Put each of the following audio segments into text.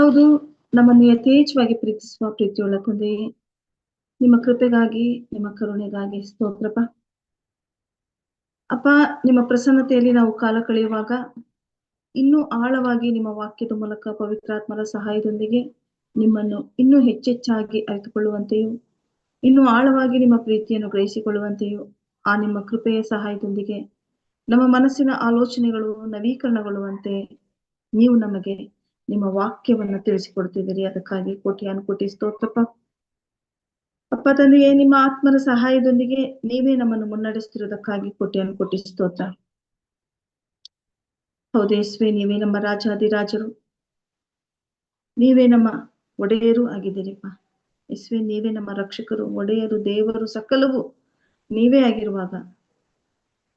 ಹೌದು ನಮ್ಮನ್ನು ಯಥೇಚ್ಛವಾಗಿ ಪ್ರೀತಿಸುವ ಪ್ರೀತಿಯುಳ್ಳ ತಂದೆಯೇ ನಿಮ್ಮ ಕೃಪೆಗಾಗಿ, ನಿಮ್ಮ ಕರುಣೆಗಾಗಿ ಸ್ತೋತ್ರಪ್ಪ. ಅಪ್ಪ, ನಿಮ್ಮ ಪ್ರಸನ್ನತೆಯಲ್ಲಿ ನಾವು ಕಾಲ ಕಳೆಯುವಾಗ ಇನ್ನೂ ಆಳವಾಗಿ ನಿಮ್ಮ ವಾಕ್ಯದ ಮೂಲಕ ಪವಿತ್ರಾತ್ಮರ ಸಹಾಯದೊಂದಿಗೆ ನಿಮ್ಮನ್ನು ಇನ್ನೂ ಹೆಚ್ಚೆಚ್ಚಾಗಿ ಅರಿತುಕೊಳ್ಳುವಂತೆಯೂ, ಇನ್ನೂ ಆಳವಾಗಿ ನಿಮ್ಮ ಪ್ರೀತಿಯನ್ನು ಗ್ರಹಿಸಿಕೊಳ್ಳುವಂತೆಯೂ ಆ ನಿಮ್ಮ ಕೃಪೆಯ ಸಹಾಯದೊಂದಿಗೆ ನಮ್ಮ ಮನಸ್ಸಿನ ಆಲೋಚನೆಗಳು ನವೀಕರಣಗೊಳ್ಳುವಂತೆ ನೀವು ನಮಗೆ ನಿಮ್ಮ ವಾಕ್ಯವನ್ನ ತಿಳಿಸಿಕೊಡ್ತಿದ್ದೀರಿ. ಅದಕ್ಕಾಗಿ ಕೋಟಿಯಾನು ಕೋಟಿ ಸ್ತೋತ್ರಪ್ಪ. ಅಪ್ಪ ತಂದೆಯೇ, ನಿಮ್ಮ ಆತ್ಮರ ಸಹಾಯದೊಂದಿಗೆ ನೀವೇ ನಮ್ಮನ್ನು ಮುನ್ನಡೆಸ್ತಿರೋದಕ್ಕಾಗಿ ಕೋಟಿಯಾನು ಕೋಟಿ ಸ್ತೋತ್ರ. ಹೌದೇಸ್ವೆ ನೀವೇ ನಮ್ಮ ರಾಜಾದಿರಾಜರು ನೀವೇ ನಮ್ಮ ಒಡೆಯರು ಆಗಿದ್ದೀರಿಪ್ಪ. ಯಸ್ವೆ, ನೀವೇ ನಮ್ಮ ರಕ್ಷಕರು, ಒಡೆಯರು, ದೇವರು, ಸಕಲವು ನೀವೇ ಆಗಿರುವಾಗ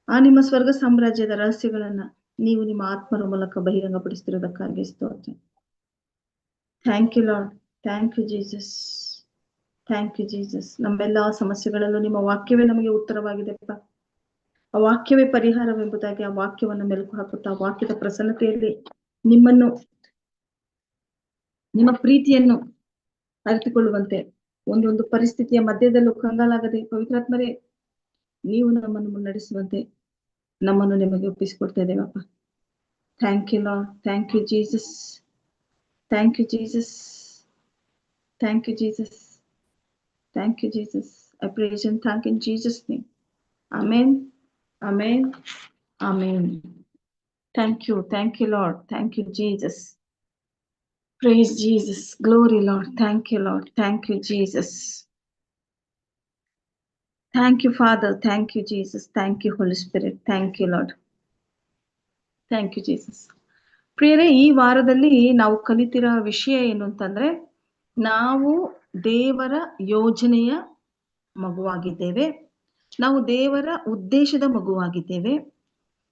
ಆ ನಿಮ್ಮ ಸ್ವರ್ಗ ಸಾಮ್ರಾಜ್ಯದ ರಹಸ್ಯಗಳನ್ನ ನೀವು ನಿಮ್ಮ ಆತ್ಮರ ಮೂಲಕ ಬಹಿರಂಗಪಡಿಸ್ತಿರೋದಕ್ಕಾಗಿ ಸ್ತೋತ್ರ. Thank you Lord thank you Jesus thank you Jesus ನಮ್ಮೆಲ್ಲಾ ಸಮಸ್ಯೆಗಳಲ್ಲೂ ನಿಮ್ಮ ವಾಕ್ಯವೇ ನಮಗೆ ಉತ್ತರವಾಗಿದೆಪ್ಪ. ಆ ವಾಕ್ಯವೇ ಪರಿಹಾರವೆಂಬುದಾಗಿ ಆ ವಾಕ್ಯವನ್ನು ಮೆಲುಕು ಹಾಕುತ್ತಾ ವಾಕ್ಯದ ಪ್ರಸನ್ನತೆಯಲ್ಲಿ ನಿಮ್ಮನ್ನು, ನಿಮ್ಮ ಪ್ರೀತಿಯನ್ನು ಅರಿತುಕೊಳ್ಳುವಂತೆ ಒಂದೊಂದು ಪರಿಸ್ಥಿತಿಯ ಮಧ್ಯದಲ್ಲೂ ಕಂಗಾಲಾಗದೆ, ಪವಿತ್ರಾತ್ಮರೇ, ನೀವು ನಮ್ಮನ್ನು ಮುನ್ನಡೆಸುವಂತೆ ನಮ್ಮನ್ನು ನಿಮಗೆ ಒಪ್ಪಿಸಿಕೊಡ್ತಾ ಇದ್ದೇವಪ್ಪ thank you Lord thank you Jesus thank you Jesus thank you Jesus thank you Jesus I praise and thank in Jesus name amen amen amen thank you thank you Lord thank you Jesus Praise Jesus. Glory, Lord. Thank you, Lord. Thank you, Jesus. Thank you, Father. Thank you, Jesus. Thank you, Holy Spirit. Thank you, Lord. Thank you, Jesus. ಪ್ರಿಯರೇ ಈ ವಾರದಲ್ಲಿ ನಾವು ಕಲಿತಿರೋ ವಿಷಯ ಏನು ಅಂತಂದ್ರೆ ನಾವು ದೇವರ ಯೋಜನೆಯ ಮಗುವಾಗಿದ್ದೇವೆ ನಾವು ದೇವರ ಉದ್ದೇಶದ ಮಗುವಾಗಿದ್ದೇವೆ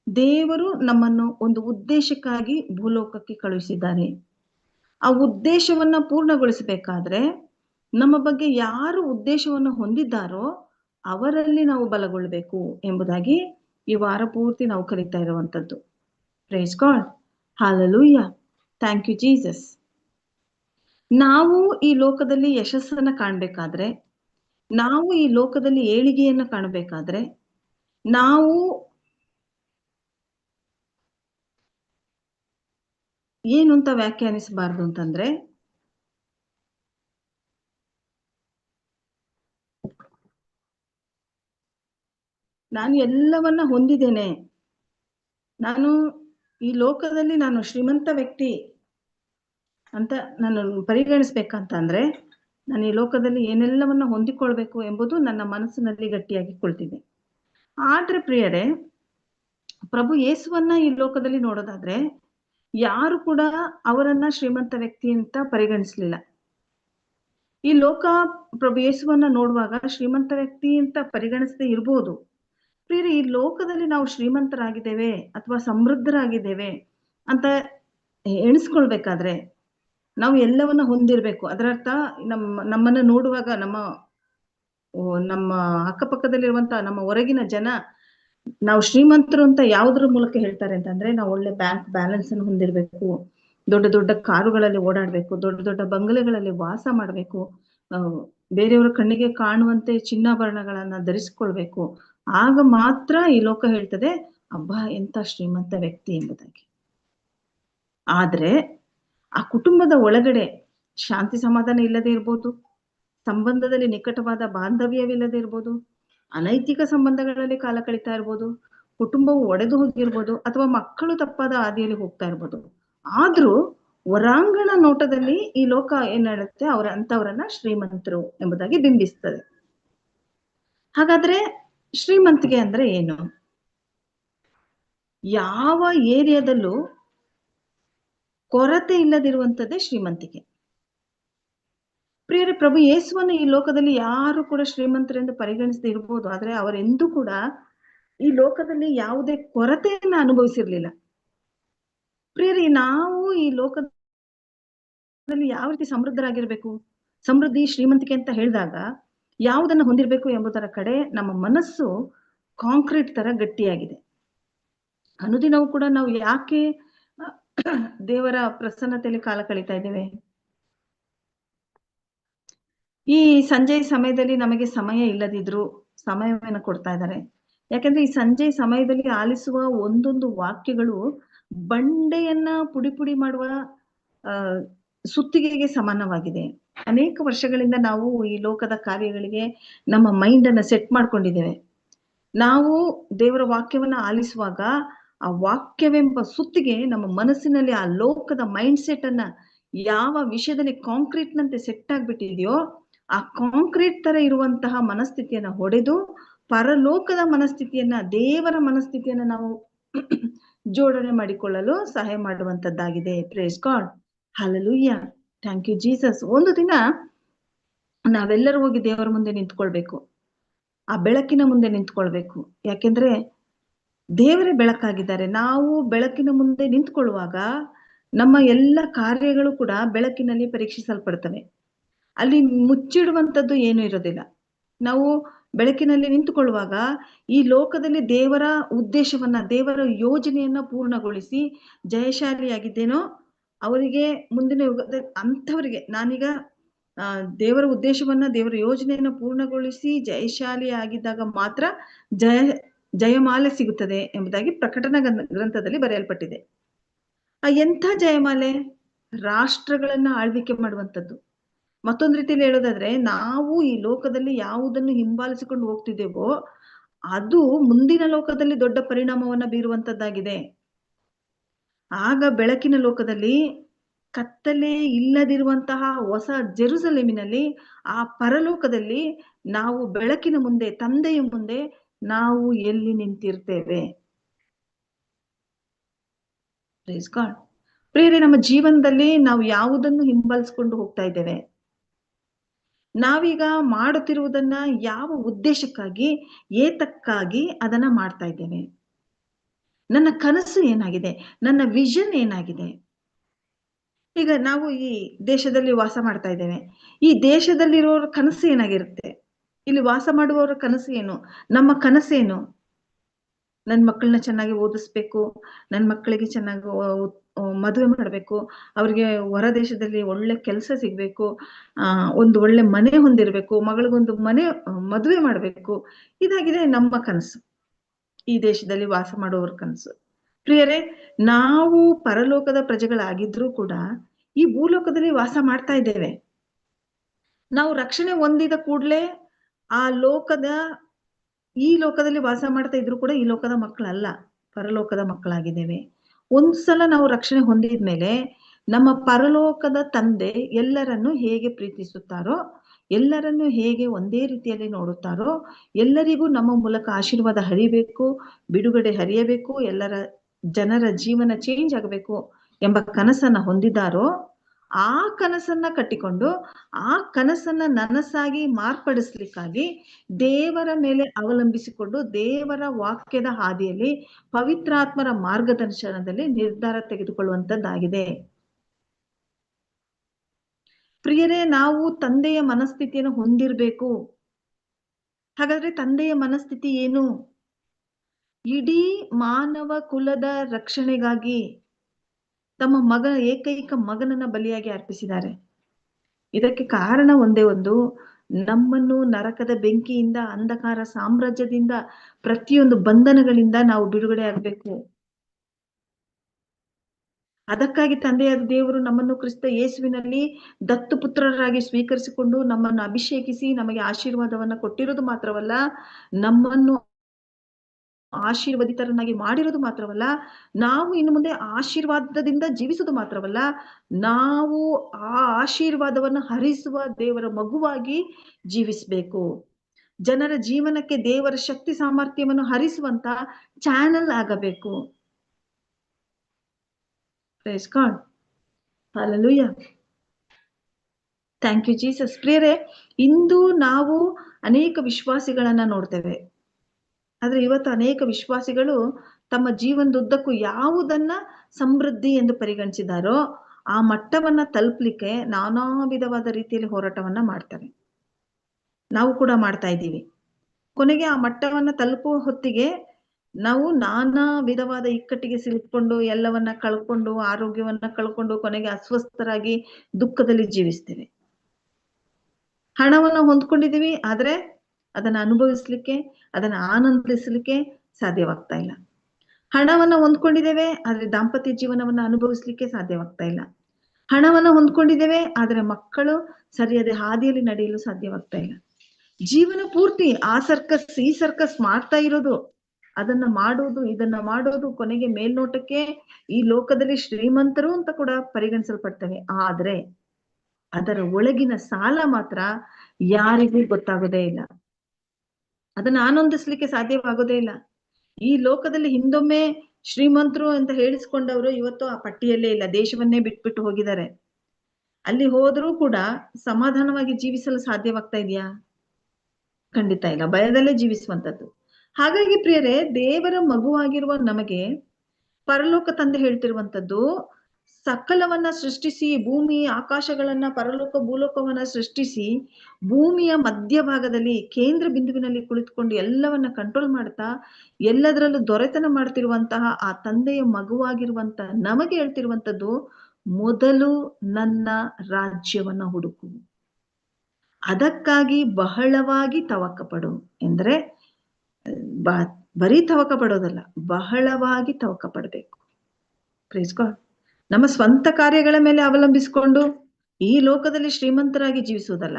ದೇವರು ನಮ್ಮನ್ನು ಒಂದು ಉದ್ದೇಶಕ್ಕಾಗಿ ಭೂಲೋಕಕ್ಕೆ ಕಳುಹಿಸಿದ್ದಾರೆ ಆ ಉದ್ದೇಶವನ್ನ ಪೂರ್ಣಗೊಳಿಸಬೇಕಾದ್ರೆ ನಮ್ಮ ಬಗ್ಗೆ ಯಾರು ಉದ್ದೇಶವನ್ನು ಹೊಂದಿದ್ದಾರೋ ಅವರಲ್ಲಿ ನಾವು ಬಲಗೊಳ್ಳಬೇಕು ಎಂಬುದಾಗಿ ಈ ವಾರ ಪೂರ್ತಿ ನಾವು ಕಲಿತಾ ಇರುವಂತದ್ದು. Praise God hallelujah thank you Jesus ನಾವು ಈ ಲೋಕದಲ್ಲಿ ಯಶಸ್ಸನ್ನ ಕಾಣ್ಬೇಕಾದ್ರೆ, ನಾವು ಈ ಲೋಕದಲ್ಲಿ ಏಳಿಗೆಯನ್ನು ಕಾಣಬೇಕಾದ್ರೆ, ನಾವು ಏನು ಅಂತ ವ್ಯಾಖ್ಯಾನಿಸಬಾರ್ದು ಅಂತಂದ್ರೆ ನಾನು ಎಲ್ಲವನ್ನ ಹೊಂದಿದ್ದೇನೆ. ನಾನು ಈ ಲೋಕದಲ್ಲಿ ನಾನು ಶ್ರೀಮಂತ ವ್ಯಕ್ತಿ ಅಂತ ನಾನು ಪರಿಗಣಿಸ್ಬೇಕಂತ ಅಂದ್ರೆ ನಾನು ಈ ಲೋಕದಲ್ಲಿ ಏನೆಲ್ಲವನ್ನ ಹೊಂದಿಕೊಳ್ಬೇಕು ಎಂಬುದು ನನ್ನ ಮನಸ್ಸಿನಲ್ಲಿ ಗಟ್ಟಿಯಾಗಿ ಕುಳಿತಿದೆ ಆದ್ರೆ ಪ್ರಿಯರೇ, ಪ್ರಭು ಯೇಸುವನ್ನ ಈ ಲೋಕದಲ್ಲಿ ನೋಡೋದಾದ್ರೆ, ಯಾರು ಕೂಡ ಅವರನ್ನ ಶ್ರೀಮಂತ ವ್ಯಕ್ತಿ ಅಂತ ಪರಿಗಣಿಸ್ಲಿಲ್ಲ. ಈ ಲೋಕ ಪ್ರಭು ಯೇಸುವನ್ನ ನೋಡುವಾಗ ಶ್ರೀಮಂತ ವ್ಯಕ್ತಿ ಅಂತ ಪರಿಗಣಿಸದೆ ಇರ್ಬೋದು. ಪ್ರಿಯರೇ, ಈ ಲೋಕದಲ್ಲಿ ನಾವು ಶ್ರೀಮಂತರಾಗಿದ್ದೇವೆ ಅಥವಾ ಸಮೃದ್ಧರಾಗಿದ್ದೇವೆ ಅಂತ ಎಣಿಸ್ಕೊಳ್ಬೇಕಾದ್ರೆ ನಾವು ಎಲ್ಲವನ್ನ ಹೊಂದಿರ್ಬೇಕು. ಅದರರ್ಥ ನಮ್ಮ ನಮ್ಮನ್ನ ನೋಡುವಾಗ ನಮ್ಮ ನಮ್ಮ ಅಕ್ಕಪಕ್ಕದಲ್ಲಿರುವಂತ ನಮ್ಮ ಹೊರಗಿನ ಜನ ನಾವು ಶ್ರೀಮಂತರು ಅಂತ ಯಾವುದ್ರ ಮೂಲಕ ಹೇಳ್ತಾರೆ ಅಂತಂದ್ರೆ, ನಾವು ಒಳ್ಳೆ ಬ್ಯಾಂಕ್ ಬ್ಯಾಲೆನ್ಸ್ ಅನ್ನು ಹೊಂದಿರ್ಬೇಕು. ದೊಡ್ಡ ದೊಡ್ಡ ಕಾರುಗಳಲ್ಲಿ ಓಡಾಡ್ಬೇಕು. ದೊಡ್ಡ ದೊಡ್ಡ ಬಂಗಲೆಗಳಲ್ಲಿ ವಾಸ ಮಾಡ್ಬೇಕು. ಬೇರೆಯವರ ಕಣ್ಣಿಗೆ ಕಾಣುವಂತೆ ಚಿನ್ನಾಭರಣಗಳನ್ನ ಧರಿಸ್ಕೊಳ್ಬೇಕು. ಆಗ ಮಾತ್ರ ಈ ಲೋಕ ಹೇಳ್ತದೆ, ಅಬ್ಬಾ ಎಂತ ಶ್ರೀಮಂತ ವ್ಯಕ್ತಿ ಎಂಬುದಾಗಿ. ಆದ್ರೆ ಆ ಕುಟುಂಬದ ಒಳಗಡೆ ಶಾಂತಿ ಸಮಾಧಾನ ಇಲ್ಲದೆ ಇರ್ಬೋದು, ಸಂಬಂಧದಲ್ಲಿ ನಿಕಟವಾದ ಬಾಂಧವ್ಯವಿಲ್ಲದೆ ಇರ್ಬೋದು, ಅನೈತಿಕ ಸಂಬಂಧಗಳಲ್ಲಿ ಕಾಲ ಕಳೀತಾ ಇರ್ಬೋದು, ಕುಟುಂಬವು ಒಡೆದು ಹೋಗಿರ್ಬೋದು, ಅಥವಾ ಮಕ್ಕಳು ತಪ್ಪಾದ ಹಾದಿಯಲ್ಲಿ ಹೋಗ್ತಾ ಇರ್ಬೋದು, ಆದ್ರೂ ಹೊರಾಂಗಣ ನೋಟದಲ್ಲಿ ಈ ಲೋಕ ಏನ್ ಹೇಳುತ್ತೆ, ಅವರ ಅಂತವರನ್ನ ಶ್ರೀಮಂತರು ಎಂಬುದಾಗಿ ಬಿಂಬಿಸ್ತದೆ. ಹಾಗಾದ್ರೆ ಶ್ರೀಮಂತಿಗೆ ಅಂದ್ರೆ ಏನು? ಯಾವ ಏರಿಯಾದಲ್ಲೂ ಕೊರತೆ ಇಲ್ಲದಿರುವಂತದ್ದೇ ಶ್ರೀಮಂತಿಕೆ. ಪ್ರಿಯರೇ, ಪ್ರಭು ಯೇಸುವನ್ನು ಈ ಲೋಕದಲ್ಲಿ ಯಾರು ಕೂಡ ಶ್ರೀಮಂತರೆಂದು ಪರಿಗಣಿಸದೆ ಇರ್ಬೋದು. ಆದ್ರೆ ಅವರೆಂದು ಕೂಡ ಈ ಲೋಕದಲ್ಲಿ ಯಾವುದೇ ಕೊರತೆಯನ್ನ ಅನುಭವಿಸಿರ್ಲಿಲ್ಲ. ಪ್ರಿಯರಿ, ನಾವು ಈ ಲೋಕದಲ್ಲಿ ಯಾವ ರೀತಿ ಸಮೃದ್ಧರಾಗಿರ್ಬೇಕು? ಸಮೃದ್ಧಿ ಶ್ರೀಮಂತಿಕೆ ಅಂತ ಹೇಳಿದಾಗ ಯಾವುದನ್ನ ಹೊಂದಿರಬೇಕು ಎಂಬುದರ ಕಡೆ ನಮ್ಮ ಮನಸ್ಸು ಕಾಂಕ್ರೀಟ್ ತರ ಗಟ್ಟಿಯಾಗಿದೆ. ಅನುದಿನವೂ ಕೂಡ ನಾವು ಯಾಕೆ ದೇವರ ಪ್ರಸನ್ನತೆಯಲ್ಲಿ ಕಾಲ ಕಳೀತಾ ಇದ್ದೇವೆ? ಈ ಸಂಜೆ ಸಮಯದಲ್ಲಿ ನಮಗೆ ಸಮಯ ಇಲ್ಲದಿದ್ರು ಸಮಯವನ್ನು ಕೊಡ್ತಾ ಇದ್ದಾರೆ. ಯಾಕಂದ್ರೆ ಈ ಸಂಜೆ ಸಮಯದಲ್ಲಿ ಆಲಿಸುವ ಒಂದೊಂದು ವಾಕ್ಯಗಳು ಬಂಡೆಯನ್ನ ಪುಡಿ ಪುಡಿ ಮಾಡುವ ಸುತ್ತಿಗೆಗೆ ಸಮಾನವಾಗಿದೆ. ಅನೇಕ ವರ್ಷಗಳಿಂದ ನಾವು ಈ ಲೋಕದ ಕಾರ್ಯಗಳಿಗೆ ನಮ್ಮ ಮೈಂಡ್ ಅನ್ನ ಸೆಟ್ ಮಾಡ್ಕೊಂಡಿದ್ದೇವೆ. ನಾವು ದೇವರ ವಾಕ್ಯವನ್ನ ಆಲಿಸುವಾಗ ಆ ವಾಕ್ಯವೆಂಬ ಸುತ್ತಿಗೆ ನಮ್ಮ ಮನಸ್ಸಿನಲ್ಲಿ ಆ ಲೋಕದ ಮೈಂಡ್ ಸೆಟ್ ಅನ್ನ ಯಾವ ವಿಷಯದಲ್ಲಿ ಕಾಂಕ್ರೀಟ್ ನಂತೆ ಸೆಟ್ ಆಗ್ಬಿಟ್ಟಿದೆಯೋ ಆ ಕಾಂಕ್ರೀಟ್ ತರ ಇರುವಂತಹ ಮನಸ್ಥಿತಿಯನ್ನ ಹೊಡೆದು ಪರಲೋಕದ ಮನಸ್ಥಿತಿಯನ್ನ, ದೇವರ ಮನಸ್ಥಿತಿಯನ್ನ ನಾವು ಜೋಡಣೆ ಮಾಡಿಕೊಳ್ಳಲು ಸಹಾಯ ಮಾಡುವಂತದ್ದಾಗಿದೆ. Praise God hallelujah thank you Jesus ಒಂದು ದಿನ ನಾವೆಲ್ಲರೂ ಹೋಗಿ ದೇವರ ಮುಂದೆ ನಿಂತ್ಕೊಳ್ಬೇಕು. ಆ ಬೆಳಕಿನ ಮುಂದೆ ನಿಂತ್ಕೊಳ್ಬೇಕು. ಯಾಕೆಂದ್ರೆ ದೇವರೇ ಬೆಳಕಾಗಿದ್ದಾರೆ. ನಾವು ಬೆಳಕಿನ ಮುಂದೆ ನಿಂತ್ಕೊಳ್ಳುವಾಗ ನಮ್ಮ ಎಲ್ಲ ಕಾರ್ಯಗಳು ಕೂಡ ಬೆಳಕಿನಲ್ಲಿ ಪರೀಕ್ಷಿಸಲ್ಪಡ್ತವೆ. ಅಲ್ಲಿ ಮುಚ್ಚಿಡುವಂಥದ್ದು ಏನು ಇರೋದಿಲ್ಲ. ನಾವು ಬೆಳಕಿನಲ್ಲಿ ನಿಂತುಕೊಳ್ಳುವಾಗ ಈ ಲೋಕದಲ್ಲಿ ದೇವರ ಉದ್ದೇಶವನ್ನ, ದೇವರ ಯೋಜನೆಯನ್ನ ಪೂರ್ಣಗೊಳಿಸಿ ಜಯಶಾಲಿಯಾಗಿದ್ದೇನೋ ಅವರಿಗೆ ಮುಂದಿನ ಯುಗದ ಅಂಥವರಿಗೆ. ನಾನೀಗ ದೇವರ ಉದ್ದೇಶವನ್ನ, ದೇವರ ಯೋಜನೆಯನ್ನ ಪೂರ್ಣಗೊಳಿಸಿ ಜಯಶಾಲಿ ಆಗಿದ್ದಾಗ ಮಾತ್ರ ಜಯ, ಜಯಮಾಲೆ ಸಿಗುತ್ತದೆ ಎಂಬುದಾಗಿ ಪ್ರಕಟಣಾ ಗ್ರಂಥದಲ್ಲಿ ಬರೆಯಲ್ಪಟ್ಟಿದೆ. ಆ, ಎಂಥ ಜಯಮಾಲೆ? ರಾಷ್ಟ್ರಗಳನ್ನ ಆಳ್ವಿಕೆ ಮಾಡುವಂಥದ್ದು. ಮತ್ತೊಂದು ರೀತಿಯಲ್ಲಿ ಹೇಳೋದಾದ್ರೆ, ನಾವು ಈ ಲೋಕದಲ್ಲಿ ಯಾವುದನ್ನು ಹಿಂಬಾಲಿಸಿಕೊಂಡು ಹೋಗ್ತಿದ್ದೇವೋ, ಅದು ಮುಂದಿನ ಲೋಕದಲ್ಲಿ ದೊಡ್ಡ ಪರಿಣಾಮವನ್ನ ಬೀರುವಂತದ್ದಾಗಿದೆ ಆಗ ಬೆಳಕಿನ ಲೋಕದಲ್ಲಿ ಕತ್ತಲೆ ಇಲ್ಲದಿರುವಂತಹ ಹೊಸ ಜೆರುಸಲೇಮಿನಲ್ಲಿ ಆ ಪರಲೋಕದಲ್ಲಿ ನಾವು ಬೆಳಕಿನ ಮುಂದೆ, ತಂದೆಯ ಮುಂದೆ ನಾವು ಎಲ್ಲಿ ನಿಂತಿರ್ತೇವೆ? ಪ್ರಿಯರೇ, ನಮ್ಮ ಜೀವನದಲ್ಲಿ ನಾವು ಯಾವುದನ್ನು ಹಿಂಬಾಲಿಸ್ಕೊಂಡು ಹೋಗ್ತಾ ಇದ್ದೇವೆ? ನಾವೀಗ ಮಾಡುತ್ತಿರುವುದನ್ನ ಯಾವ ಉದ್ದೇಶಕ್ಕಾಗಿ, ಏತಕ್ಕಾಗಿ ಅದನ್ನ ಮಾಡ್ತಾ ಇದ್ದೇವೆ? ನನ್ನ ಕನಸು ಏನಾಗಿದೆ? ನನ್ನ ವಿಷನ್ ಏನಾಗಿದೆ? ಈಗ ನಾವು ಈ ದೇಶದಲ್ಲಿ ವಾಸ ಮಾಡ್ತಾ ಇದ್ದೇವೆ. ಈ ದೇಶದಲ್ಲಿರೋರ ಕನಸು ಏನಾಗಿರುತ್ತೆ? ಇಲ್ಲಿ ವಾಸ ಮಾಡುವವರ ಕನಸು ಏನು? ನಮ್ಮ ಕನಸೇನು ನನ್ನ ಮಕ್ಕಳನ್ನ ಚೆನ್ನಾಗಿ ಓದಿಸ್ಬೇಕು ನನ್ನ ಮಕ್ಕಳಿಗೆ ಚೆನ್ನಾಗಿ ಮದುವೆ ಮಾಡಬೇಕು, ಅವ್ರಿಗೆ ಹೊರ ದೇಶದಲ್ಲಿ ಒಳ್ಳೆ ಕೆಲಸ ಸಿಗ್ಬೇಕು, ಆ, ಒಂದು ಒಳ್ಳೆ ಮನೆ ಹೊಂದಿರಬೇಕು, ಮಗಳಿಗೊಂದು ಮನೆ, ಮದುವೆ ಮಾಡಬೇಕು, ಇದಾಗಿದೆ ನಮ್ಮ ಕನಸು. ಈ ದೇಶದಲ್ಲಿ ವಾಸ ಮಾಡುವವರ ಕನಸು. ಪ್ರಿಯರೇ, ನಾವು ಪರಲೋಕದ ಪ್ರಜೆಗಳಾಗಿದ್ರೂ ಕೂಡ ಈ ಭೂಲೋಕದಲ್ಲಿ ವಾಸ ಮಾಡ್ತಾ ಇದ್ದೇವೆ. ನಾವು ರಕ್ಷಣೆ ಹೊಂದಿದ ಕೂಡಲೇ ಆ ಲೋಕದ, ಈ ಲೋಕದಲ್ಲಿ ವಾಸ ಮಾಡ್ತಾ ಇದ್ರು ಕೂಡ ಈ ಲೋಕದ ಮಕ್ಕಳಲ್ಲ, ಪರಲೋಕದ ಮಕ್ಕಳಾಗಿದ್ದೇವೆ. ಒಂದ್ಸಲ ನಾವು ರಕ್ಷಣೆ ಹೊಂದಿದ್ಮೇಲೆ ನಮ್ಮ ಪರಲೋಕದ ತಂದೆ ಎಲ್ಲರನ್ನು ಹೇಗೆ ಪ್ರೀತಿಸುತ್ತಾರೋ ಎಲ್ಲರನ್ನು ಹೇಗೆ ಒಂದೇ ರೀತಿಯಲ್ಲಿ ನೋಡುತ್ತಾರೋ ಎಲ್ಲರಿಗೂ ನಮ್ಮ ಮೂಲಕ ಆಶೀರ್ವಾದ ಹರಿಬೇಕು, ಬಿಡುಗಡೆ ಹರಿಯಬೇಕು, ಎಲ್ಲರ ಜನರ ಜೀವನ ಚೇಂಜ್ ಆಗಬೇಕು ಎಂಬ ಕನಸನ್ನ ಹೊಂದಿದ್ದಾರೋ ಆ ಕನಸನ್ನ ಕಟ್ಟಿಕೊಂಡು ಆ ಕನಸನ್ನ ನನಸಾಗಿ ಮಾರ್ಪಡಿಸ್ಲಿಕ್ಕಾಗಿ ದೇವರ ಮೇಲೆ ಅವಲಂಬಿಸಿಕೊಂಡು ದೇವರ ವಾಕ್ಯದ ಹಾದಿಯಲ್ಲಿ ಪವಿತ್ರಾತ್ಮರ ಮಾರ್ಗದರ್ಶನದಲ್ಲಿ ನಿರ್ಧಾರ ತೆಗೆದುಕೊಳ್ಳುವಂತದ್ದಾಗಿದೆ. ಪ್ರಿಯರೇ, ನಾವು ತಂದೆಯ ಮನಸ್ಥಿತಿಯನ್ನು ಹೊಂದಿರಬೇಕು. ಹಾಗಾದ್ರೆ ತಂದೆಯ ಮನಸ್ಥಿತಿ ಏನು? ಇಡೀ ಮಾನವ ಕುಲದ ರಕ್ಷಣೆಗಾಗಿ ತಮ್ಮ ಮಗ, ಏಕೈಕ ಮಗನನ್ನ ಬಲಿಯಾಗಿ ಅರ್ಪಿಸಿದ್ದಾರೆ. ಇದಕ್ಕೆ ಕಾರಣ ಒಂದೇ ಒಂದು, ನಮ್ಮನ್ನು ನರಕದ ಬೆಂಕಿಯಿಂದ, ಅಂಧಕಾರ ಸಾಮ್ರಾಜ್ಯದಿಂದ, ಪ್ರತಿಯೊಂದು ಬಂಧನಗಳಿಂದ ನಾವು ಬಿಡುಗಡೆ ಆಗ್ಬೇಕು. ಅದಕ್ಕಾಗಿ ತಂದೆಯಾದ ದೇವರು ನಮ್ಮನ್ನು ಕ್ರಿಸ್ತ ಯೇಸುವಿನಲ್ಲಿ ದತ್ತು ಪುತ್ರರಾಗಿ ಸ್ವೀಕರಿಸಿಕೊಂಡು ನಮ್ಮನ್ನು ಅಭಿಷೇಕಿಸಿ ನಮಗೆ ಆಶೀರ್ವಾದವನ್ನ ಕೊಟ್ಟಿರೋದು ಮಾತ್ರವಲ್ಲ, ನಮ್ಮನ್ನು ಆಶೀರ್ವದಿತರನ್ನಾಗಿ ಮಾಡಿರೋದು ಮಾತ್ರವಲ್ಲ, ನಾವು ಇನ್ನು ಮುಂದೆ ಆಶೀರ್ವಾದದಿಂದ ಜೀವಿಸುವುದು ಮಾತ್ರವಲ್ಲ, ನಾವು ಆ ಆಶೀರ್ವಾದವನ್ನು ಹರಿಸುವ ದೇವರ ಮಗುವಾಗಿ ಜೀವಿಸಬೇಕು. ಜನರ ಜೀವನಕ್ಕೆ ದೇವರ ಶಕ್ತಿ ಸಾಮರ್ಥ್ಯವನ್ನು ಹರಿಸುವಂತ ಚಾನಲ್ ಆಗಬೇಕು. Praise God hallelujah thank you Jesus ಪ್ರಿಯರೇ, ಇಂದು ನಾವು ಅನೇಕ ವಿಶ್ವಾಸಿಗಳನ್ನ ನೋಡ್ತೇವೆ. ಆದ್ರೆ ಇವತ್ತು ಅನೇಕ ವಿಶ್ವಾಸಿಗಳು ತಮ್ಮ ಜೀವನದುದ್ದಕ್ಕೂ ಯಾವುದನ್ನ ಸಮೃದ್ಧಿ ಎಂದು ಪರಿಗಣಿಸಿದಾರೋ, ಆ ಮಟ್ಟವನ್ನ ತಲುಪಲಿಕ್ಕೆ ನಾನಾ ವಿಧವಾದ ರೀತಿಯಲ್ಲಿ ಹೋರಾಟವನ್ನ ಮಾಡ್ತಾರೆ. ನಾವು ಕೂಡ ಮಾಡ್ತಾ ಇದ್ದೀವಿ. ಕೊನೆಗೆ ಆ ಮಟ್ಟವನ್ನ ತಲುಪುವ ಹೊತ್ತಿಗೆ ನಾವು ನಾನಾ ವಿಧವಾದ ಇಕ್ಕಟ್ಟಿಗೆ ಸಿಲುಕೊಂಡು ಎಲ್ಲವನ್ನ ಕಳ್ಕೊಂಡು, ಆರೋಗ್ಯವನ್ನ ಕಳ್ಕೊಂಡು, ಕೊನೆಗೆ ಅಸ್ವಸ್ಥರಾಗಿ ದುಃಖದಲ್ಲಿ ಜೀವಿಸ್ತೇವೆ. ಹಣವನ್ನ ಹೊಂದ್ಕೊಂಡಿದೀವಿ ಆದ್ರೆ ಅದನ್ನ ಅನುಭವಿಸ್ಲಿಕ್ಕೆ, ಅದನ್ನ ಆನಂದಿಸ್ಲಿಕ್ಕೆ ಸಾಧ್ಯವಾಗ್ತಾ ಇಲ್ಲ. ಹಣವನ್ನ ಹೊಂದ್ಕೊಂಡಿದ್ದೇವೆ, ಆದ್ರೆ ದಾಂಪತ್ಯ ಜೀವನವನ್ನ ಅನುಭವಿಸ್ಲಿಕ್ಕೆ ಸಾಧ್ಯವಾಗ್ತಾ ಇಲ್ಲ. ಹಣವನ್ನ ಹೊಂದ್ಕೊಂಡಿದ್ದೇವೆ, ಆದ್ರೆ ಮಕ್ಕಳು ಸರಿಯಾದ ಹಾದಿಯಲ್ಲಿ ನಡೆಯಲು ಸಾಧ್ಯವಾಗ್ತಾ ಇಲ್ಲ. ಜೀವನ ಪೂರ್ತಿ ಆ ಸರ್ಕಸ್, ಈ ಸರ್ಕಸ್ ಮಾಡ್ತಾ ಇರೋದು ಅದನ್ನ ಮಾಡೋದು ಇದನ್ನ ಮಾಡೋದು ಕೊನೆಗೆ ಮೇಲ್ನೋಟಕ್ಕೆ ಈ ಲೋಕದಲ್ಲಿ ಶ್ರೀಮಂತರು ಅಂತ ಕೂಡ ಪರಿಗಣಿಸಲ್ಪಡ್ತವೆ. ಆದ್ರೆ ಅದರ ಒಳಗಿನ ಸಾಲ ಮಾತ್ರ ಯಾರಿಗೂ ಗೊತ್ತಾಗೋದೇ ಇಲ್ಲ. ಅದನ್ನ ಆನಂದಿಸ್ಲಿಕ್ಕೆ ಸಾಧ್ಯವಾಗೋದೇ ಇಲ್ಲ. ಈ ಲೋಕದಲ್ಲಿ ಹಿಂದೊಮ್ಮೆ ಶ್ರೀಮಂತರು ಅಂತ ಹೇಳಿಸ್ಕೊಂಡವರು ಇವತ್ತು ಆ ಪಟ್ಟಿಯಲ್ಲೇ ಇಲ್ಲ, ದೇಶವನ್ನೇ ಬಿಟ್ಬಿಟ್ಟು ಹೋಗಿದ್ದಾರೆ. ಅಲ್ಲಿ ಹೋದ್ರೂ ಕೂಡ ಸಮಾಧಾನವಾಗಿ ಜೀವಿಸಲು ಸಾಧ್ಯವಾಗ್ತಾ ಇದೆಯಾ? ಖಂಡಿತ ಇಲ್ಲ. ಭಯದಲ್ಲೇ ಜೀವಿಸುವಂತದ್ದು. ಹಾಗಾಗಿ ಪ್ರಿಯರೇ, ದೇವರ ಮಗುವಾಗಿರುವ ನಮಗೆ ಪರಲೋಕ ತಂದೆ ಹೇಳ್ತಿರುವಂತದ್ದು ಸಕಲವನ್ನ ಸೃಷ್ಟಿಸಿ ಭೂಮಿ ಆಕಾಶಗಳನ್ನ, ಪರಲೋಕ ಭೂಲೋಕವನ್ನ ಸೃಷ್ಟಿಸಿ, ಭೂಮಿಯ ಮಧ್ಯಭಾಗದಲ್ಲಿ, ಕೇಂದ್ರ ಬಿಂದುವಿನಲ್ಲಿ ಕುಳಿತುಕೊಂಡು ಎಲ್ಲವನ್ನ ಕಂಟ್ರೋಲ್ ಮಾಡ್ತಾ, ಎಲ್ಲದರಲ್ಲೂ ದೊರೆತನ ಮಾಡ್ತಿರುವಂತಹ ಆ ತಂದೆಯ ಮಗುವಾಗಿರುವಂತ ನಮಗೆ ಹೇಳ್ತಿರುವಂತದ್ದು ಮೊದಲು ನನ್ನ ರಾಜ್ಯವನ್ನ ಹುಡುಕು. ಅದಕ್ಕಾಗಿ ಬಹಳವಾಗಿ ತವಕ ಎಂದರೆ ಎಂದ್ರೆ ಬ, ಬರೀ ತವಕ ಪಡೋದಲ್ಲ ಬಹಳವಾಗಿ ತವಕ ಪಡಬೇಕು ಗಾಡ್ ನಮ್ಮ ಸ್ವಂತ ಕಾರ್ಯಗಳ ಮೇಲೆ ಅವಲಂಬಿಸಿಕೊಂಡು ಈ ಲೋಕದಲ್ಲಿ ಶ್ರೀಮಂತರಾಗಿ ಜೀವಿಸುವುದಲ್ಲ.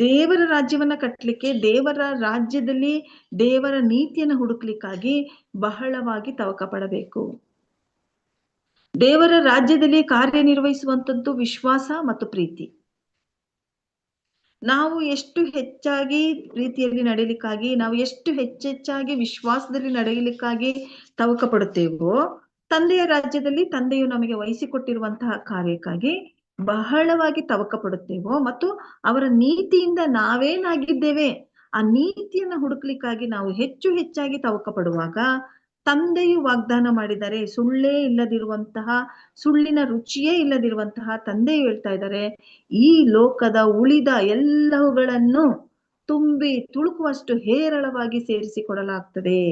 ದೇವರ ರಾಜ್ಯವನ್ನ ಕಟ್ಟಲಿಕ್ಕೆ ದೇವರ ರಾಜ್ಯದಲ್ಲಿ ದೇವರ ನೀತಿಯನ್ನು ಹುಡುಕ್ಲಿಕ್ಕಾಗಿ ಬಹಳವಾಗಿ ತವಕ ಪಡಬೇಕು ದೇವರ ರಾಜ್ಯದಲ್ಲಿ ಕಾರ್ಯನಿರ್ವಹಿಸುವಂಥದ್ದು ವಿಶ್ವಾಸ ಮತ್ತು ಪ್ರೀತಿ. ನಾವು ಎಷ್ಟು ಹೆಚ್ಚಾಗಿ ರೀತಿಯಲ್ಲಿ ನಡೆಯಲಿಕ್ಕಾಗಿ ನಾವು ಎಷ್ಟು ಹೆಚ್ಚೆಚ್ಚಾಗಿ ವಿಶ್ವಾಸದಲ್ಲಿ ನಡೆಯಲಿಕ್ಕಾಗಿ ತವಕ ಪಡುತ್ತೇವೋ ತಂದೆಯ ರಾಜ್ಯದಲ್ಲಿ ತಂದೆಯು ನಮಗೆ ವಹಿಸಿಕೊಟ್ಟಿರುವಂತಹ ಕಾರ್ಯಕ್ಕಾಗಿ ಬಹಳವಾಗಿ ತವಕ ಪಡುತ್ತೇವೋ ಮತ್ತು ಅವರ ನೀತಿಯಿಂದ ನಾವೇನಾಗಿದ್ದೇವೆ, ಆ ನೀತಿಯನ್ನ ಹುಡುಕ್ಲಿಕ್ಕಾಗಿ ನಾವು ಹೆಚ್ಚು ಹೆಚ್ಚಾಗಿ ತವಕ ಪಡುವಾಗ ತಂದೆಯು ವಾಗ್ದಾನ ಮಾಡಿದರೆ ಸುಳ್ಳೇ ಇಲ್ಲದಿರುವಂತಹ, ಸುಳ್ಳಿನ ರುಚಿಯೇ ಇಲ್ಲದಿರುವಂತಹ ತಂದೆಯು ಹೇಳ್ತಾ ಇದ್ದಾರೆ, ಈ ಲೋಕದ ಉಳಿದ ಎಲ್ಲವುಗಳನ್ನು ತುಂಬಿ ತುಳುಕುವಷ್ಟು ಹೇರಳವಾಗಿ ಸೇರಿಸಿಕೊಡಲಾಗ್ತದೆ.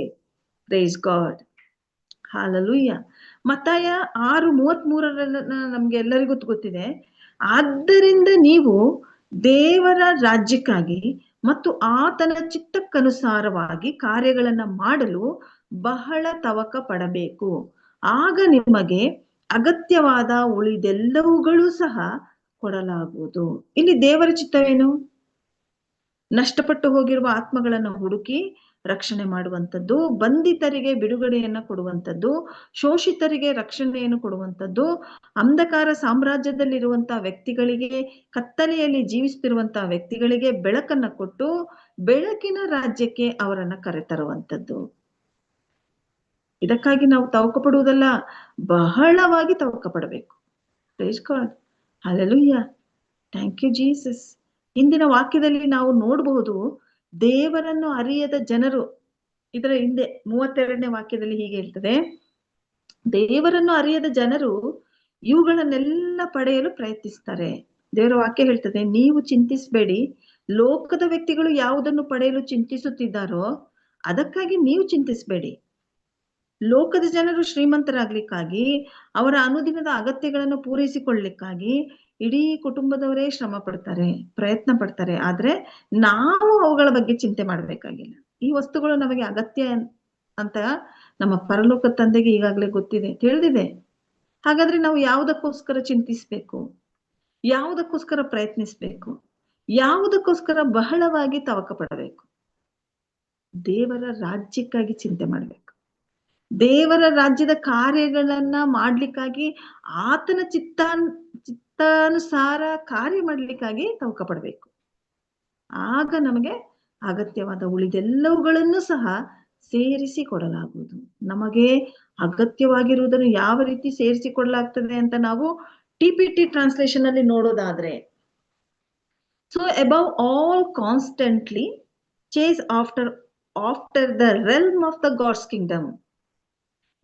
ಪ್ರೇಸ್ ಗಾಡ್ ಹಾಲಲುಯ್ಯ ಮತ್ತಾಯ ಆರು ಮೂವತ್ ಮೂರರ ನಮ್ಗೆ ಎಲ್ಲರಿಗೂ ಗೊತ್ತಿದೆ. ಆದ್ದರಿಂದ ನೀವು ದೇವರ ರಾಜ್ಯಕ್ಕಾಗಿ ಮತ್ತು ಆತನ ಚಿತ್ತಕ್ಕನುಸಾರವಾಗಿ ಕಾರ್ಯಗಳನ್ನ ಮಾಡಲು ಬಹಳ ತವಕ ಪಡಬೇಕು. ಆಗ ನಿಮಗೆ ಅಗತ್ಯವಾದ ಉಳಿದೆಲ್ಲವುಗಳು ಸಹ ಕೊಡಲಾಗುವುದು. ಇಲ್ಲಿ ದೇವರ ಚಿತ್ತವೇನು? ನಷ್ಟಪಟ್ಟು ಹೋಗಿರುವ ಆತ್ಮಗಳನ್ನು ಹುಡುಕಿ ರಕ್ಷಣೆ ಮಾಡುವಂಥದ್ದು, ಬಂಧಿತರಿಗೆ ಬಿಡುಗಡೆಯನ್ನ ಕೊಡುವಂಥದ್ದು, ಶೋಷಿತರಿಗೆ ರಕ್ಷಣೆಯನ್ನು ಕೊಡುವಂಥದ್ದು, ಅಂಧಕಾರ ಸಾಮ್ರಾಜ್ಯದಲ್ಲಿರುವಂತಹ ವ್ಯಕ್ತಿಗಳಿಗೆ, ಕತ್ತಲೆಯಲ್ಲಿ ಜೀವಿಸುತ್ತಿರುವಂತಹ ವ್ಯಕ್ತಿಗಳಿಗೆ ಬೆಳಕನ್ನ ಕೊಟ್ಟು ಬೆಳಕಿನ ರಾಜ್ಯಕ್ಕೆ ಅವರನ್ನ ಕರೆತರುವಂಥದ್ದು. ಇದಕ್ಕಾಗಿ ನಾವು ತವಕ ಪಡುವುದಲ್ಲ ಬಹಳವಾಗಿ ತವಕ ಪಡಬೇಕು ಅಲ್ಲೂಯ್ಯ ಥ್ಯಾಂಕ್ ಯು ಜೀಸಸ್ ಇಂದಿನ ವಾಕ್ಯದಲ್ಲಿ ನಾವು ನೋಡಬಹುದು, ದೇವರನ್ನು ಅರಿಯದ ಜನರು, ಇದರ ಹಿಂದೆ ಮೂವತ್ತೆರಡನೇ ವಾಕ್ಯದಲ್ಲಿ ಹೀಗೆ ಹೇಳ್ತದೆ, ದೇವರನ್ನು ಅರಿಯದ ಜನರು ಇವುಗಳನ್ನೆಲ್ಲ ಪಡೆಯಲು ಪ್ರಯತ್ನಿಸ್ತಾರೆ. ದೇವರ ವಾಕ್ಯ ಹೇಳ್ತದೆ, ನೀವು ಚಿಂತಿಸಬೇಡಿ, ಲೋಕದ ವ್ಯಕ್ತಿಗಳು ಯಾವುದನ್ನು ಪಡೆಯಲು ಚಿಂತಿಸುತ್ತಿದ್ದಾರೋ ಅದಕ್ಕಾಗಿ ನೀವು ಚಿಂತಿಸಬೇಡಿ. ಲೋಕದ ಜನರು ಶ್ರೀಮಂತರಾಗ್ಲಿಕ್ಕಾಗಿ, ಅವರ ಅನುದಿನದ ಅಗತ್ಯಗಳನ್ನು ಪೂರೈಸಿಕೊಳ್ಳಲಿಕ್ಕಾಗಿ ಇಡೀ ಕುಟುಂಬದವರೇ ಶ್ರಮ ಪಡ್ತಾರೆ, ಪ್ರಯತ್ನ ಪಡ್ತಾರೆ. ಆದ್ರೆ ನಾವು ಅವುಗಳ ಬಗ್ಗೆ ಚಿಂತೆ ಮಾಡ್ಬೇಕಾಗಿಲ್ಲ. ಈ ವಸ್ತುಗಳು ನಮಗೆ ಅಗತ್ಯ ಅಂತ ನಮ್ಮ ಪರಲೋಕ ತಂದೆಗೆ ಈಗಾಗಲೇ ಗೊತ್ತಿದೆ, ತಿಳಿದಿದೆ. ಹಾಗಾದ್ರೆ ನಾವು ಯಾವುದಕ್ಕೋಸ್ಕರ ಚಿಂತಿಸ್ಬೇಕು? ಯಾವುದಕ್ಕೋಸ್ಕರ ಪ್ರಯತ್ನಿಸ್ಬೇಕು? ಯಾವುದಕ್ಕೋಸ್ಕರ ಬಹಳವಾಗಿ ತವಕ ಪಡಬೇಕು ದೇವರ ರಾಜ್ಯಕ್ಕಾಗಿ ಚಿಂತೆ ಮಾಡ್ಬೇಕು. ದೇವರ ರಾಜ್ಯದ ಕಾರ್ಯಗಳನ್ನ ಮಾಡ್ಲಿಕ್ಕಾಗಿ ಆತನ ಚಿತ್ತಾನ್, ಚಿತ್ತಾನುಸಾರ ಕಾರ್ಯ ಮಾಡ್ಲಿಕ್ಕಾಗಿ ತವಕ ಪಡ್ಬೇಕು ಆಗ ನಮಗೆ ಅಗತ್ಯವಾದ ಉಳಿದೆಲ್ಲವುಗಳನ್ನು ಸಹ ಸೇರಿಸಿ ಕೊಡಲಾಗುವುದು. ನಮಗೆ ಅಗತ್ಯವಾಗಿರುವುದನ್ನು ಯಾವ ರೀತಿ ಸೇರಿಸಿ ಕೊಡಲಾಗ್ತದೆ ಅಂತ ನಾವು ಟಿ ಪಿ ಟಿ ಟ್ರಾನ್ಸ್ಲೇಷನ್ ಅಲ್ಲಿ ನೋಡೋದಾದ್ರೆ so above all constantly chase after after the realm of the God's kingdom